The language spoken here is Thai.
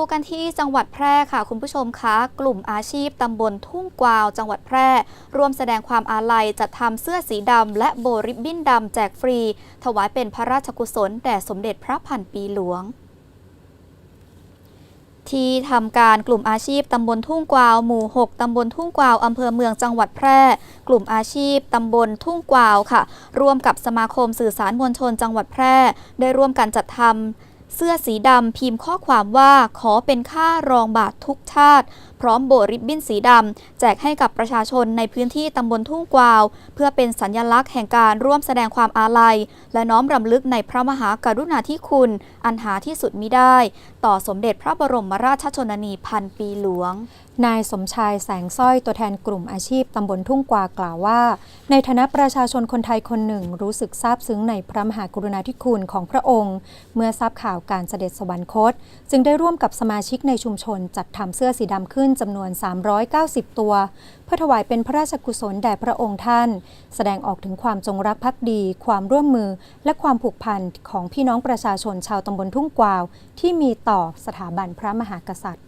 ดูกันที่จังหวัดแพร่ค่ะคุณผู้ชมคะกลุ่มอาชีพตำบลทุ่งกวาวจังหวัดแพร่ ร่วมแสดงความอาลัยจัดทำเสื้อสีดำและโบริบบิ้นดำแจกฟรี ถวายเป็นพระราชกุศลแด่สมเด็จพระพันปีหลวงที่ทำการกลุ่มอาชีพตำบลทุ่งกวาว หมู่ 6 ตำบลทุ่งกวาว อำเภอเมืองจังหวัดแพร่ กลุ่มอาชีพตำบลทุ่งกวาวค่ะ ร่วมกับสมาคมสื่อสารมวลชนจังหวัดแพร่ ได้ร่วมกันจัดทำ เสื้อสีดำพิมพ์ข้อความว่าขอเป็นค่ารองบาททุกชาติ พร้อมโบริบบิ้นสีดำแจกให้กับประชาชนในพื้นที่ตำบลทุ่งกวาว เพื่อเป็นสัญลักษณ์แห่งการร่วมแสดงความอาลัย และน้อมรำลึกในพระมหากรุณาธิคุณ อันหาที่สุดมิได้ ต่อสมเด็จพระบรมราชชนนีพันปีหลวง นายสมชายแสงสร้อยตัวแทนกลุ่มอาชีพตำบลทุ่งกวากล่าวว่า ในฐานะประชาชนคนไทยคนหนึ่งรู้สึกซาบซึ้งในพระมหากรุณาธิคุณของพระองค์ เมื่อทราบข่าวาวการเสด็จสวรรคต จึงได้ร่วมกับสมาชิกในชุมชนจัดทำเสื้อสีดำขึ้นจำนวน 390 ตัว เพื่อถวายเป็นพระราชกุศลแด่พระองค์ท่าน แสดงออกถึงความจงรักภักดี ความร่วมมือ และความผูกพันของพี่น้องประชาชนชาวตำบลทุ่งกวาว ที่มีต่อสถาบันพระมหากษัตริย์